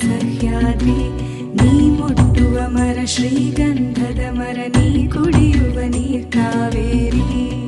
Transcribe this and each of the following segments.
ಸಹ್ಯಾದ್ರಿ. ನೀ ಮುಟ್ಟುವ ಮರ ಶ್ರೀಗಂಧದ ಮರ ನೀ ಕುಡಿಯುವ ನೀರ್ ಕಾವೇರಿ.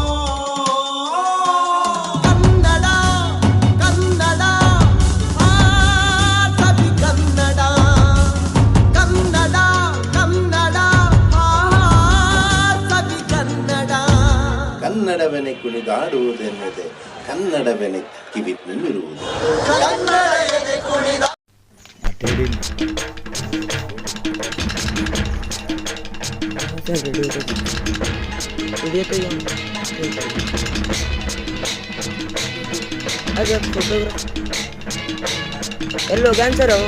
ಕನ್ನಡವೆನೆ ಕುಣಿದಾಡುವುದೆನ್ನದೆ ಕನ್ನಡವೆನೆ ಕಿವಿನಲ್ಲಿರುವುದು ಅದೇ ಫೋಟೋಗ್ರಾಫ್ ಎಲ್ಲೋ ಕ್ಯಾನ್ಸರ್ ಅವು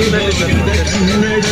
ಕನ್ನಡ